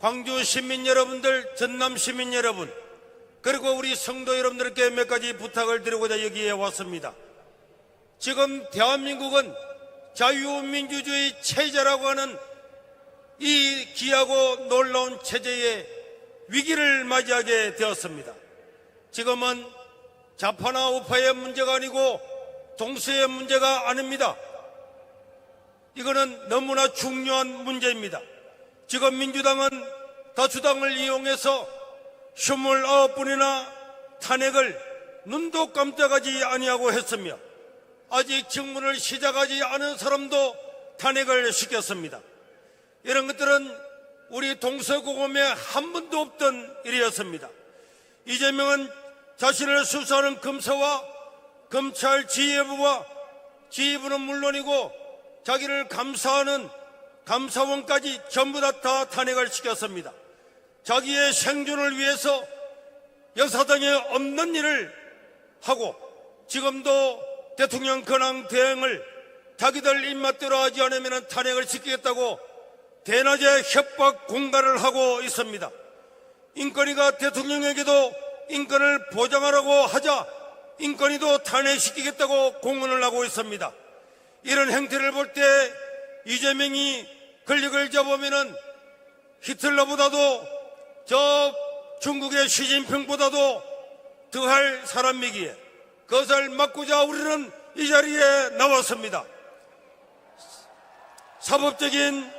광주 시민 여러분들, 전남 시민 여러분, 그리고 우리 성도 여러분들께 몇 가지 부탁을 드리고자 여기에 왔습니다. 지금 대한민국은 자유민주주의 체제라고 하는 이 귀하고 놀라운 체제에 위기를 맞이하게 되었습니다. 지금은 좌파나 우파의 문제가 아니고 동서의 문제가 아닙니다. 이거는 너무나 중요한 문제입니다. 지금 민주당은 다수당을 이용해서 29분이나 탄핵을 눈도 깜짝하지 아니하고 했으며 아직 청문을 시작하지 않은 사람도 탄핵을 시켰습니다. 이런 것들은 우리 동서고금에 한 번도 없던 일이었습니다. 이재명은 자신을 수사하는 검사와 검찰 지휘부와 지휘부는 물론이고 자기를 감사하는 감사원까지 전부 다, 다 탄핵을 시켰습니다. 자기의 생존을 위해서 역사당에 없는 일을 하고 지금도 대통령 권한 대행을 자기들 입맛대로 하지 않으면 탄핵을 시키겠다고 대낮에 협박 공갈을 하고 있습니다. 인권위가 대통령에게도 인권을 보장하라고 하자 인권위도 탄핵시키겠다고 공언을 하고 있습니다. 이런 행태를 볼 때 이재명이 권력을 잡으면은 히틀러보다도 저 중국의 시진핑보다도 더할 사람이기에 그것을 막고자 우리는 이 자리에 나왔습니다. 사법적인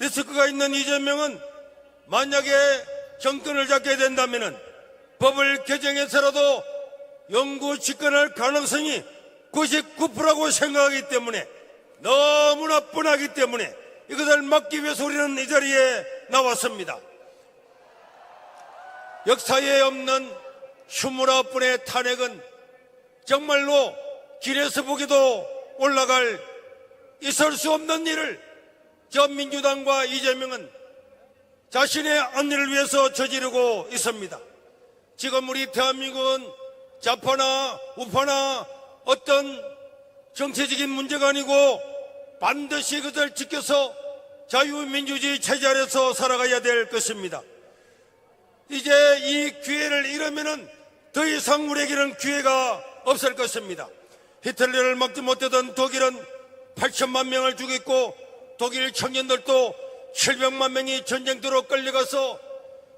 리스크가 있는 이재명은 만약에 정권을 잡게 된다면 법을 개정해서라도 영구 집권할 가능성이 99%라고 생각하기 때문에 너무나 뻔하기 때문에 이것을 막기 위해서 우리는 이 자리에 나왔습니다. 역사에 없는 29분의 탄핵은 정말로 길에서 보기도 올라갈 있을 수 없는 일을 저 민주당과 이재명은 자신의 안위를 위해서 저지르고 있습니다. 지금 우리 대한민국은 좌파나 우파나 어떤 정치적인 문제가 아니고 반드시 그것을 지켜서 자유민주주의 체제 아래서 살아가야 될 것입니다. 이제 이 기회를 잃으면은 더 이상 우리에게는 기회가 없을 것입니다. 히틀러를 막지 못하던 독일은 8천만 명을 죽였고 독일 청년들도 700만 명이 전쟁터로 끌려가서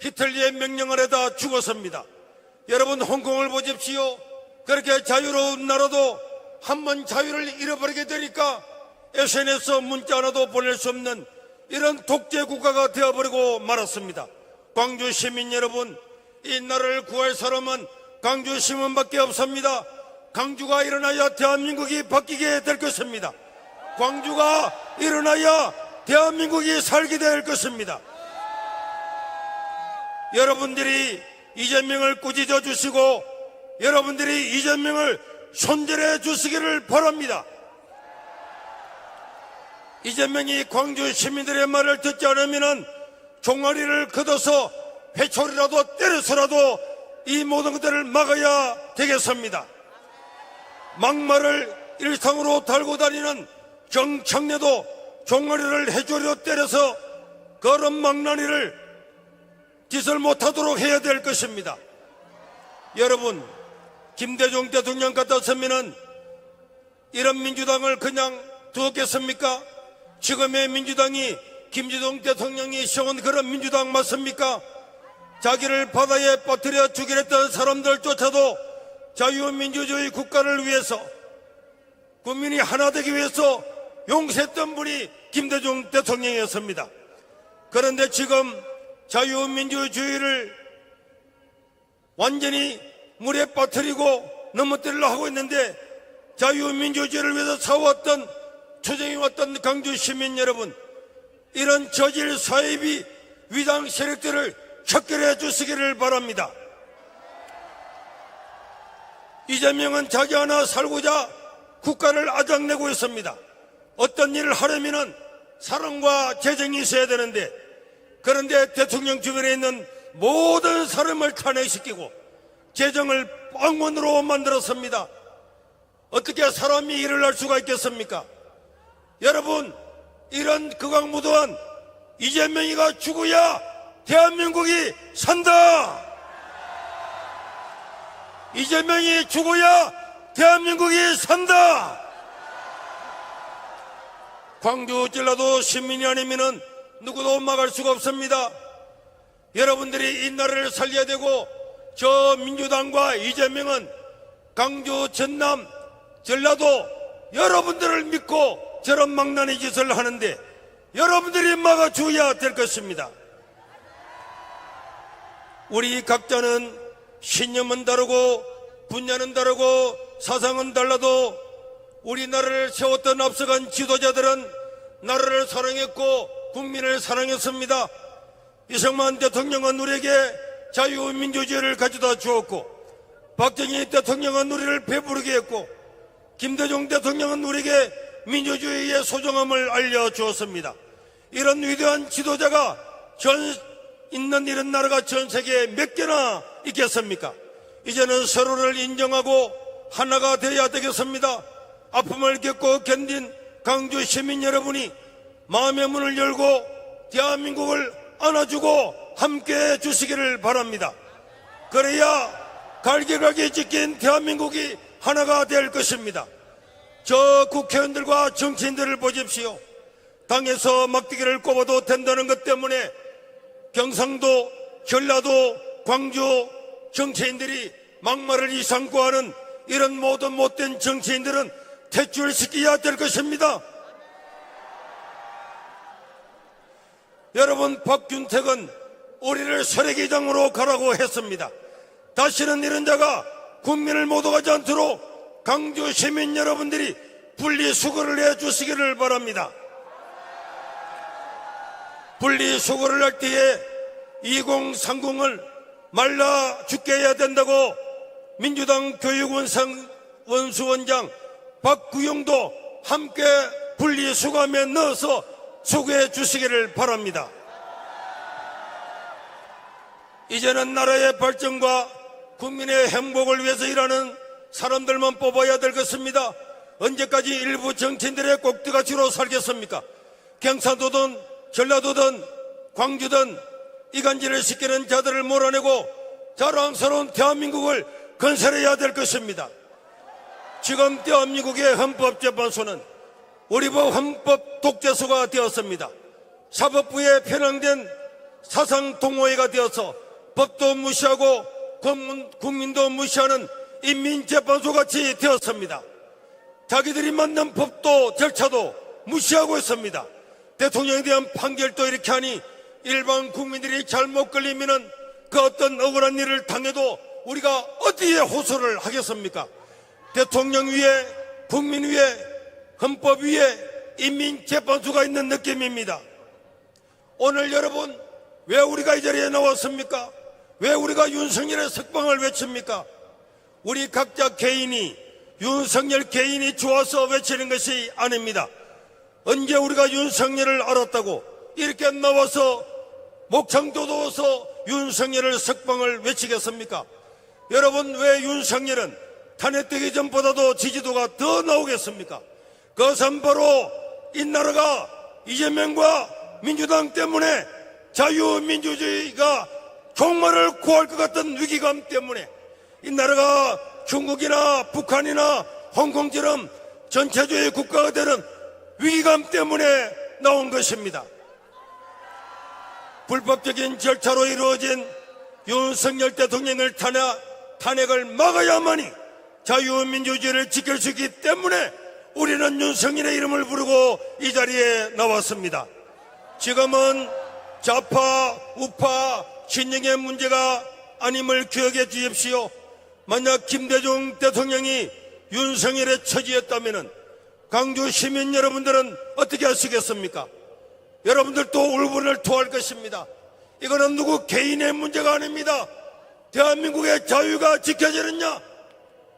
히틀러의 명령을 해다 죽었습니다. 여러분 홍콩을 보십시오. 그렇게 자유로운 나라도 한 번 자유를 잃어버리게 되니까 SNS 문자 하나도 보낼 수 없는 이런 독재 국가가 되어버리고 말았습니다. 광주 시민 여러분, 이 나라를 구할 사람은 광주 시민밖에 없습니다. 광주가 일어나야 대한민국이 바뀌게 될 것입니다. 광주가 일어나야 대한민국이 살게 될 것입니다. 여러분들이 이재명을 꾸짖어 주시고 여러분들이 이재명을 손절해 주시기를 바랍니다. 이재명이 광주 시민들의 말을 듣지 않으면 종아리를 걷어서 회초리라도 때려서라도 이 모든 것들을 막아야 되겠습니다. 막말을 일상으로 달고 다니는 정청래도 종아리를 해조리로 때려서 그런 망나니를 짓을 못하도록 해야 될 것입니다. 여러분, 김대중 대통령 같았으면은 이런 민주당을 그냥 두었겠습니까? 지금의 민주당이 김대중 대통령이 세운 그런 민주당 맞습니까? 자기를 바다에 빠뜨려 죽이려 했던 사람들조차도 자유민주주의 국가를 위해서 국민이 하나 되기 위해서 용서했던 분이 김대중 대통령이었습니다. 그런데 지금 자유민주주의를 완전히 물에 빠뜨리고 넘어뜨리려 하고 있는데 자유민주주의를 위해서 싸웠던 투쟁해왔던 강주 시민 여러분 이런 저질 사이비 위당 세력들을 척결해 주시기를 바랍니다. 이재명은 자기 하나 살고자 국가를 아작내고 있습니다. 어떤 일을 하려면은 사랑과 재정이 있어야 되는데 그런데 대통령 주변에 있는 모든 사람을 탄핵시키고 재정을 빵원으로 만들었습니다. 어떻게 사람이 일을 할 수가 있겠습니까? 여러분, 이런 극악무도한 이재명이가 죽어야 대한민국이 산다. 이재명이 죽어야 대한민국이 산다. 광주 전라도 시민이 아니면은 누구도 막을 수가 없습니다. 여러분들이 이 나라를 살려야 되고 저 민주당과 이재명은 강주 전남 전라도 여러분들을 믿고 저런 망나니 짓을 하는데 여러분들이 막아줘야 될 것입니다. 우리 각자는 신념은 다르고 분야는 다르고 사상은 달라도 우리나라를 세웠던 앞서간 지도자들은 나라를 사랑했고 국민을 사랑했습니다. 이승만 대통령은 우리에게 자유민주주의를 가져다 주었고 박정희 대통령은 우리를 배부르게 했고 김대중 대통령은 우리에게 민주주의의 소중함을 알려주었습니다. 이런 위대한 지도자가 전 있는 이런 나라가 전 세계에 몇 개나 있겠습니까? 이제는 서로를 인정하고 하나가 되어야 되겠습니다. 아픔을 겪고 견딘 강주 시민 여러분이 마음의 문을 열고 대한민국을 안아주고 함께 해 주시기를 바랍니다. 그래야 갈기갈기 지킨 대한민국이 하나가 될 것입니다. 저 국회의원들과 정치인들을 보십시오. 당에서 막대기를 꼽아도 된다는 것 때문에 경상도, 전라도, 광주 정치인들이 막말을 이상고 하는 이런 모든 못된 정치인들은 퇴출시켜야 될 것입니다. 여러분 박균택은 우리를 서래기장으로 가라고 했습니다. 다시는 이런 자가 국민을 못 오가지 않도록 강주 시민 여러분들이 분리수거를 해주시기를 바랍니다. 분리수거를 할 때에 2030을 말라 죽게 해야 된다고 민주당 교육원상 원수원장 박구용도 함께 분리수거함에 넣어서 수거해 주시기를 바랍니다. 이제는 나라의 발전과 국민의 행복을 위해서 일하는 사람들만 뽑아야 될 것입니다. 언제까지 일부 정치인들의 꼭두가치로 살겠습니까? 경상도든 전라도든 광주든 이간질을 시키는 자들을 몰아내고 자랑스러운 대한민국을 건설해야 될 것입니다. 지금 대한민국의 헌법재판소는 우리 법 헌법 독재소가 되었습니다. 사법부에 편향된 사상 동호회가 되어서 법도 무시하고 국민- 국민도 무시하는 인민재판소 같이 되었습니다. 자기들이 만든 법도 절차도 무시하고 있습니다. 대통령에 대한 판결도 이렇게 하니 일반 국민들이 잘못 걸리면은 그 어떤 억울한 일을 당해도 우리가 어디에 호소를 하겠습니까? 대통령 위에 국민 위에 헌법 위에 인민재판소가 있는 느낌입니다. 오늘 여러분 왜 우리가 이 자리에 나왔습니까? 왜 우리가 윤석열의 석방을 외칩니까? 우리 각자 개인이 윤석열 개인이 좋아서 외치는 것이 아닙니다. 언제 우리가 윤석열을 알았다고 이렇게 나와서 목청 돋워서 윤석열을 석방을 외치겠습니까? 여러분 왜 윤석열은 탄핵되기 전보다도 지지도가 더 나오겠습니까? 그것은 바로 이 나라가 이재명과 민주당 때문에 자유민주주의가 종말을 구할 것 같은 위기감 때문에 이 나라가 중국이나 북한이나 홍콩처럼 전체주의 국가가 되는 위기감 때문에 나온 것입니다. 불법적인 절차로 이루어진 윤석열 대통령을 탄핵, 탄핵을 막아야만이 자유민주주의를 지킬 수 있기 때문에 우리는 윤석열의 이름을 부르고 이 자리에 나왔습니다. 지금은 좌파, 우파, 진영의 문제가 아님을 기억해 주십시오. 만약 김대중 대통령이 윤석열의 처지였다면 강주 시민 여러분들은 어떻게 하시겠습니까? 여러분들도 울분을 토할 것입니다. 이거는 누구 개인의 문제가 아닙니다. 대한민국의 자유가 지켜지느냐?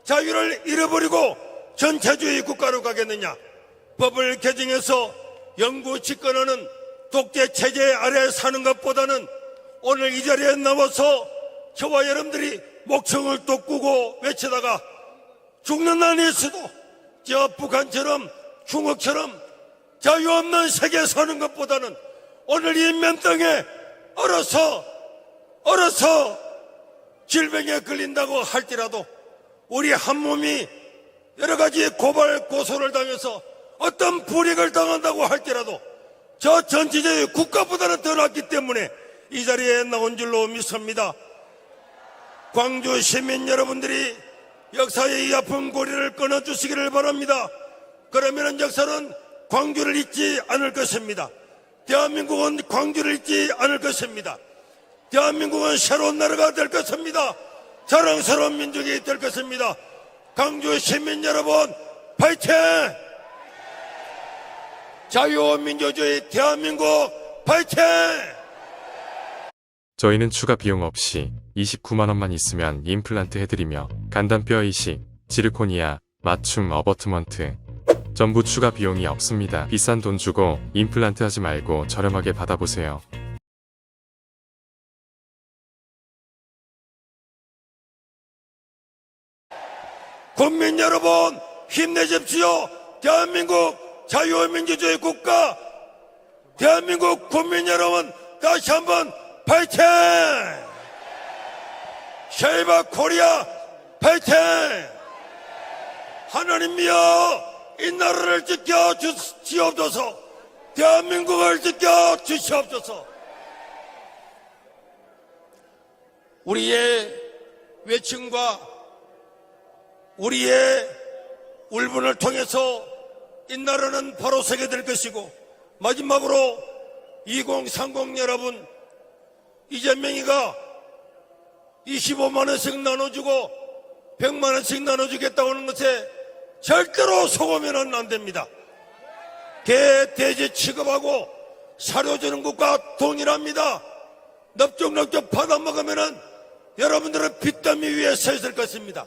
자유를 잃어버리고 전체주의 국가로 가겠느냐? 법을 개정해서 영구 집권하는 독재 체제 아래 사는 것보다는 오늘 이 자리에 나와서 저와 여러분들이 목청을 또 꾸고 외치다가 죽는 날이 있어도 저 북한처럼 중국처럼 자유 없는 세계에 사는 것보다는 오늘 이 면 땅에 얼어서 얼어서 질병에 걸린다고 할지라도 우리 한 몸이 여러 가지 고발 고소를 당해서 어떤 불이익을 당한다고 할지라도 저 전체적인 국가보다는 더 낫기 때문에 이 자리에 나온 줄로 믿습니다. 광주 시민 여러분들이 역사의 이 아픈 고리를 끊어주시기를 바랍니다. 그러면 역사는 광주를 잊지 않을 것입니다. 대한민국은 광주를 잊지 않을 것입니다. 대한민국은 새로운 나라가 될 것입니다. 자랑스러운 민족이 될 것입니다. 광주 시민 여러분, 파이팅! 자유민주주의 대한민국 파이팅! 저희는 추가 비용 없이 29만원만 있으면 임플란트 해드리며 간단뼈 이식, 지르코니아, 맞춤 어버트먼트 전부 추가 비용이 없습니다. 비싼 돈 주고 임플란트 하지 말고 저렴하게 받아보세요. 국민 여러분 힘내십시오. 대한민국 자유민주주의 국가 대한민국 국민 여러분 다시 한번 파이팅! 쉐이바 코리아 파이팅! 하나님이여 이 나라를 지켜 주시옵소서 대한민국을 지켜 주시옵소서 우리의 외침과 우리의 울분을 통해서 이 나라는 바로 서게 될 것이고 마지막으로 2030 여러분 이재명이가 25만 원씩 나눠주고 100만 원씩 나눠주겠다고 하는 것에 절대로 속으면 안 됩니다. 개 돼지 취급하고 사료 주는 것과 동일합니다. 넙죽넙죽 받아먹으면은 여러분들은 빚더미 위에 서 있을 것입니다.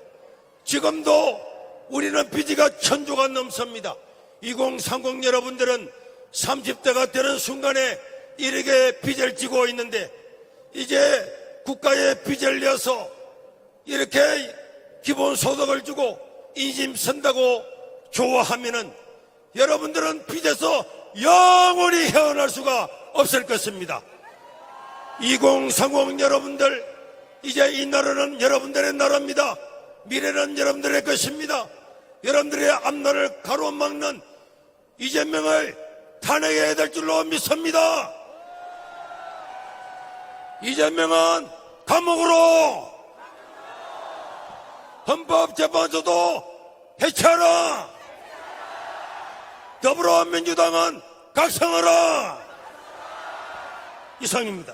지금도 우리는 빚이가 천조가 넘습니다. 2030 여러분들은 30대가 되는 순간에 이렇게 빚을 지고 있는데 이제 국가에 빚을 내서 이렇게 기본소득을 주고 인심 선다고 좋아하면은 여러분들은 빚에서 영원히 헤어날 수가 없을 것입니다. 2030 여러분들 이제 이 나라는 여러분들의 나라입니다. 미래는 여러분들의 것입니다. 여러분들의 앞날을 가로막는 이재명을 탄핵해야 될 줄로 믿습니다. 이재명은 감옥으로 헌법재판소도 해체하라. 더불어민주당은 각성하라. 이상입니다.